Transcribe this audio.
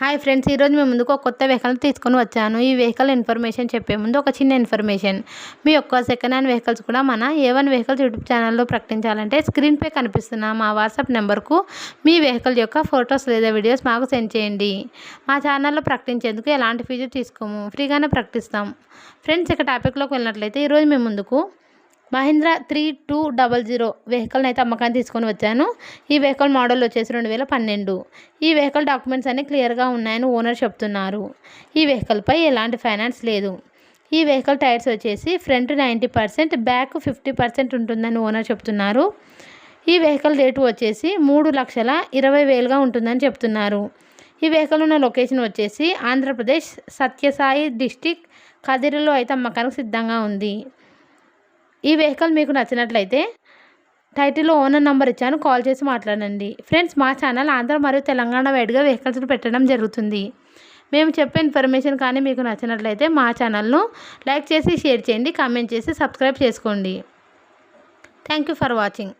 Hi friends ఈరోజు మేము ముందుకు ఒక కొత్త వెహికల్ తీసుకొని వచ్చాను. ఈ వెహికల్ ఇన్ఫర్మేషన్ చెప్పే ముందు ఒక చిన్న ఇన్ఫర్మేషన్ మీ యొక్క సెకండ్ హ్యాండ్ వెహికల్స్ కూడా మన ఏ వన్ వెహికల్స్ యూట్యూబ్ ఛానల్లో ప్రకటించాలంటే స్క్రీన్పై కనిపిస్తున్న మా వాట్సాప్ నెంబర్కు మీ వెహికల్ యొక్క ఫొటోస్ లేదా వీడియోస్ మాకు సెండ్ చేయండి. మా ఛానల్లో ప్రకటించేందుకు ఎలాంటి ఫీజు తీసుకోము? ఫ్రీగానే ప్రకటిస్తాం. ఫ్రెండ్స్ ఇక టాపిక్లోకి వెళ్ళినట్లయితే ఈరోజు మేము ముందుకు Mahindra three two double zero వెహికల్ని అయితే అమ్మకాన్ని తీసుకొని వచ్చాను. ఈ వెహికల్ మోడల్ వచ్చేసి రెండు వేల పన్నెండు. ఈ వెహికల్ డాక్యుమెంట్స్ అన్నీ క్లియర్గా ఉన్నాయని ఓనర్ చెప్తున్నారు. ఈ వెహికల్పై ఎలాంటి ఫైనాన్స్ లేదు. ఈ వెహికల్ టైర్స్ వచ్చేసి front ninety percent back fifty percent ఉంటుందని ఓనర్ చెప్తున్నారు. ఈ వెహికల్ రేటు వచ్చేసి మూడు లక్షల ఇరవై వేలుగా ఉంటుందని చెప్తున్నారు. ఈ వెహికల్ ఉన్న లొకేషన్ వచ్చేసి ఆంధ్రప్రదేశ్ సత్యసాయి డిస్టిక్ కదిరిలో అయితే అమ్మకానికి సిద్ధంగా ఉంది. ఈ వెహికల్ మీకు నచ్చినట్లయితే టైటిల్లో ఓనర్ నెంబర్ ఇచ్చాను కాల్ చేసి మాట్లాడండి. ఫ్రెండ్స్ మా ఛానల్ ఆంధ్ర మరియు తెలంగాణ వైడ్గా వెహికల్స్ పెట్టడం జరుగుతుంది. మేము చెప్పే ఇన్ఫర్మేషన్ కానీ మీకు నచ్చినట్లయితే మా ఛానల్ను లైక్ చేసి షేర్ చేయండి కామెంట్ చేసి సబ్స్క్రైబ్ చేసుకోండి. Thank you for watching.